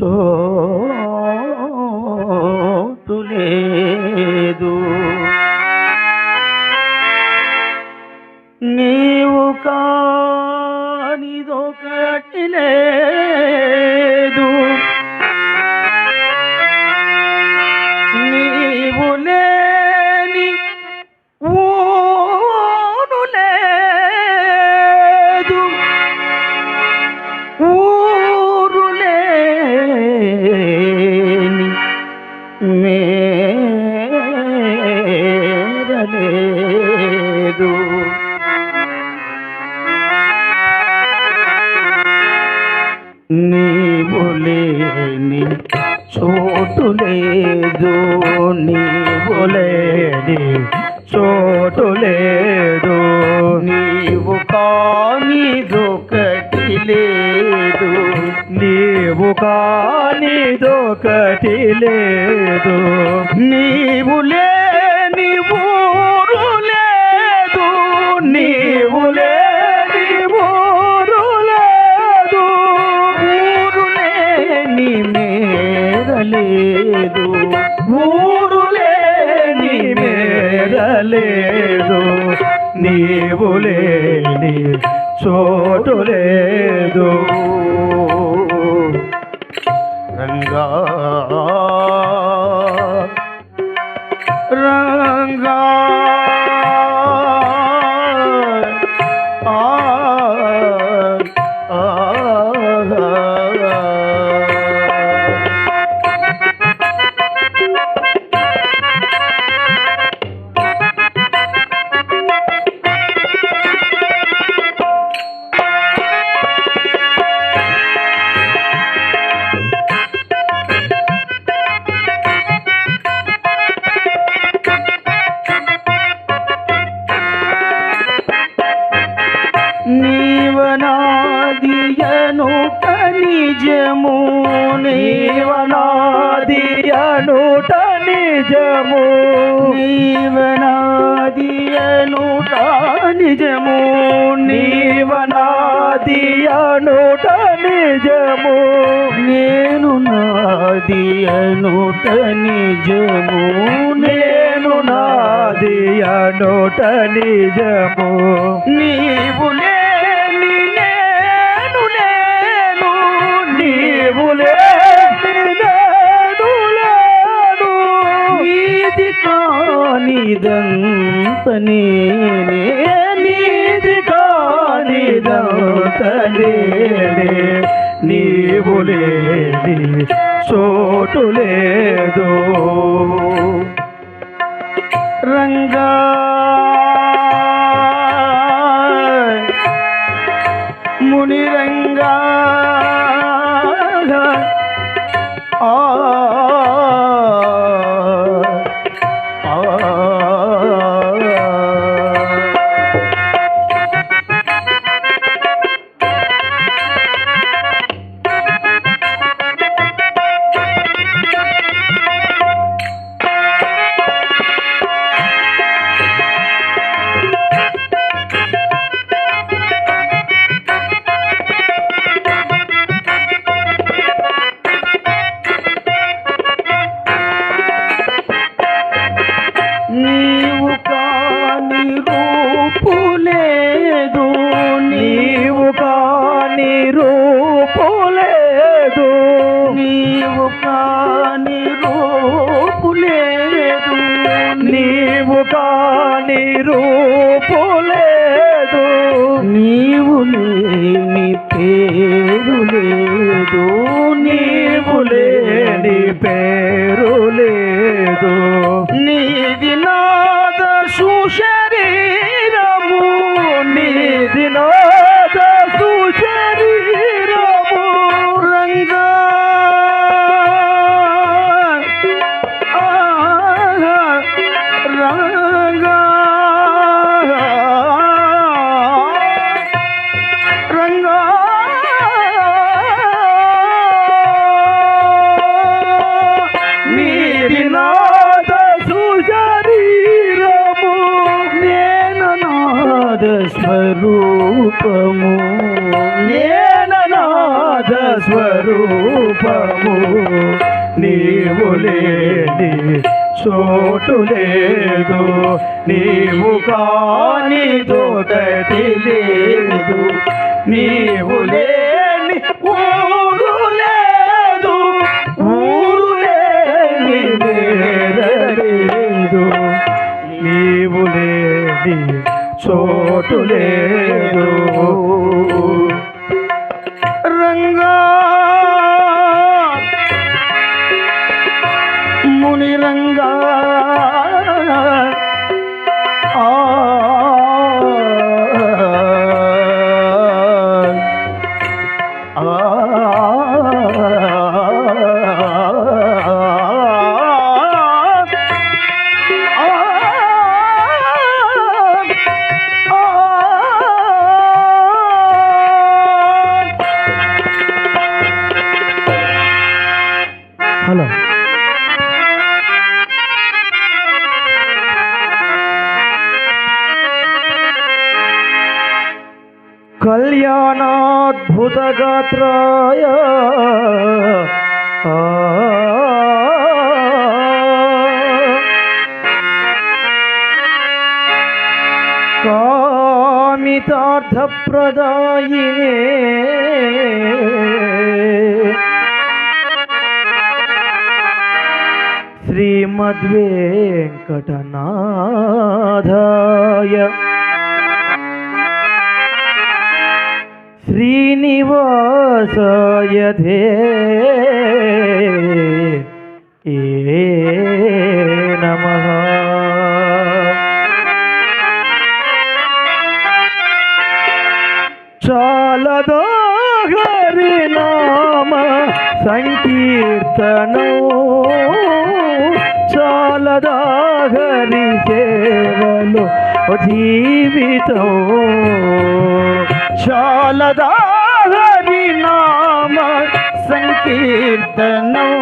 చోటు కానిదొకటి లేదు. నీవు లేని ఊరు లేదు. నీవు లేని ఊరు లేదు. ఊరు లేని మేరలేదు ఊరు లేని మేరలేదు నీవు లేని చోటు లేదు. నాది అనుట నిజము నేను నాది అనుట నిజము నీవు లేని నేను లేను నీవు లేని నేను లేను. నీది కానిదంత నేనే నీది కానిదంత నేనే. నీవు లేని చోటు లేదు. రంగా. ముని రూపులేదు నీవు లేని పేరు లేదు. నీవు లేని పేరు నీవు లేని చోటు లేదు. నీవు కాని తోటటి కళ్యాణాద్భుతగాత్రాయ ఆ. కామితార్థప్రదాయినే. శ్రీమద్వేంకటనాథాయ శ్రీనివాసాయ ధే ఏ నమః. చాలదో హరి నామ సంకీర్తనో. చాలదా హరి సేవలో జీవితం. చాలదా హరి నామ సంకీర్తనం.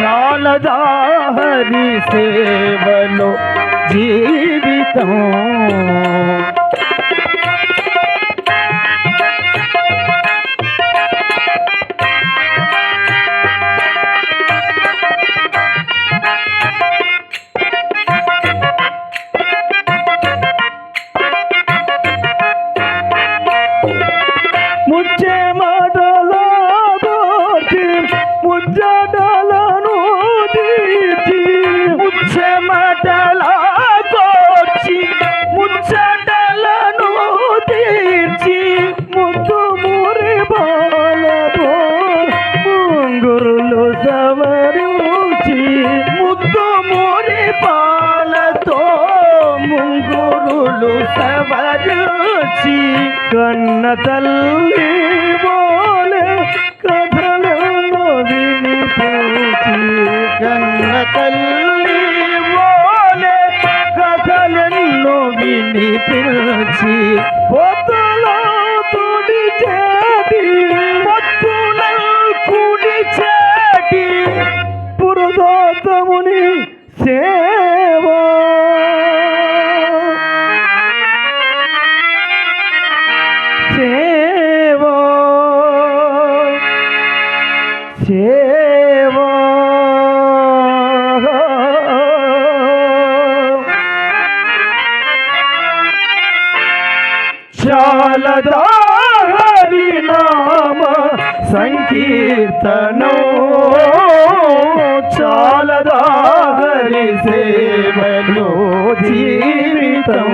చాలదా హరి సేవలో జీవితం. సేవా చాలదా హరి సంకీర్తనో. చాలదా హరి సేవలో జీవితం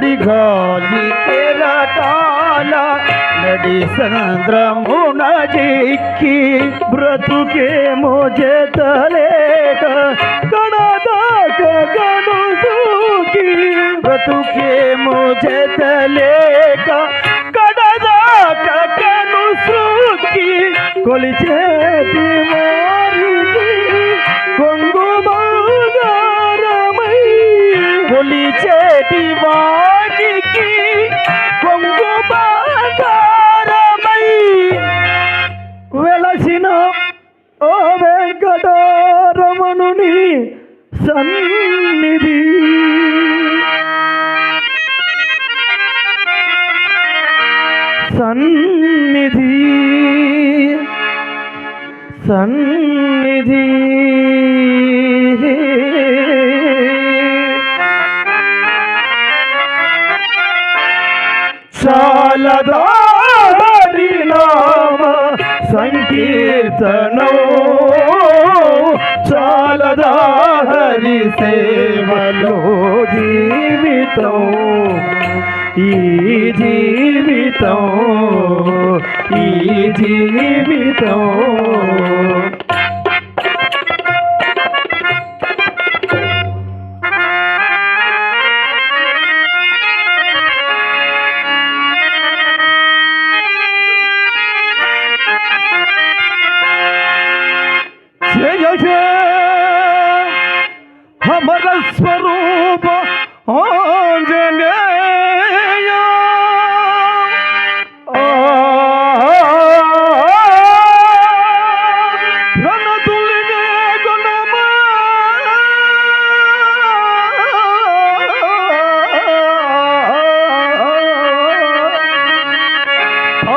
సుడిగాలి కెరటాల నడి సంద్రమున జిక్కి బ్రతుకే మోజేతలేక కడదాక కను సూకి బ్రతుకే మోజేతలేక కడదాక కను సూకి కొలిచేటి మారికి కొంగు బంగారమై కొలిచేటి వారికి సన్నిధి. సన్నిధి. సన్నిధి. చాలదారి నామ సంకీర్తనో. చాలదా సేవలో జీవితం ఈ జీవితం ఈ జీవితం.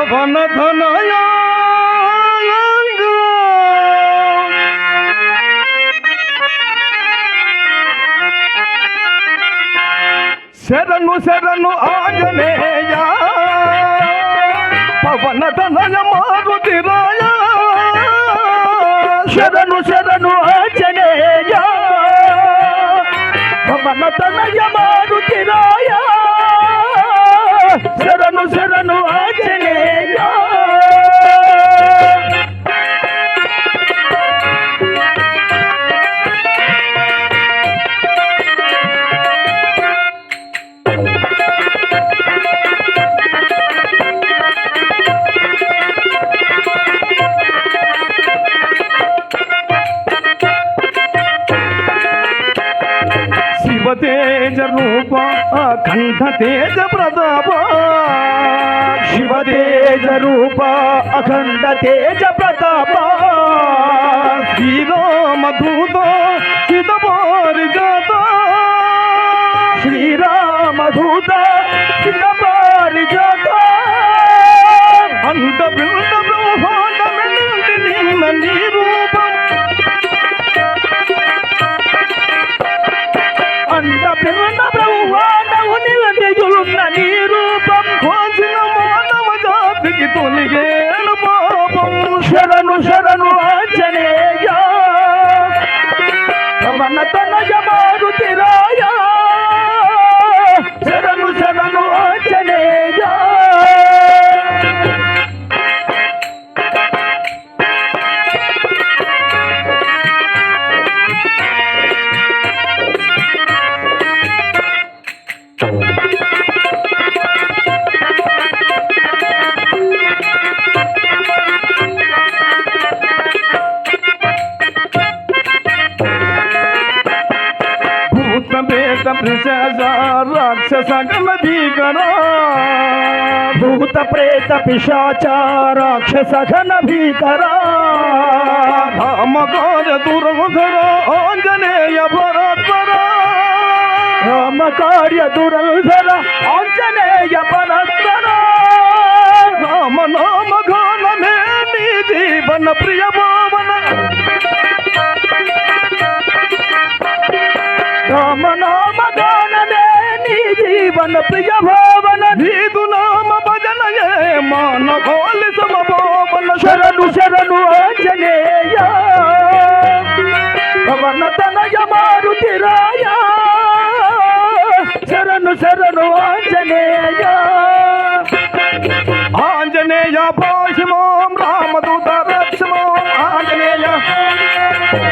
పవన ధనయా శరణు శరణు ఆంజనేయ పవన తనయ మారుతి రాయ శరణు శరణు ఆంజనేయ పవన తనయ మారుతిరాయ కంఠ తేజ ప్రతాప. శివ తేజ రూప అఖండ తేజ ప్రతాప. శ్రీరామ ಶರಣು ಆಚನೆಯ ನಮ್ಮನ್ನ ತನಯ ಮಾಡುತ್ತಿರ ప్రశాస రాక్షస గణ భీకరా భూత ప్రేత పిశాచ రాక్షస ఘన భీకరా రామకార దురధర ఆంజనేయ పరాత్పర? రామ కార్య దురంధర ఆంజనేయ పరస్పర రామ నామ గానమే నీ జీవన ప్రియ జీవన ప్రియ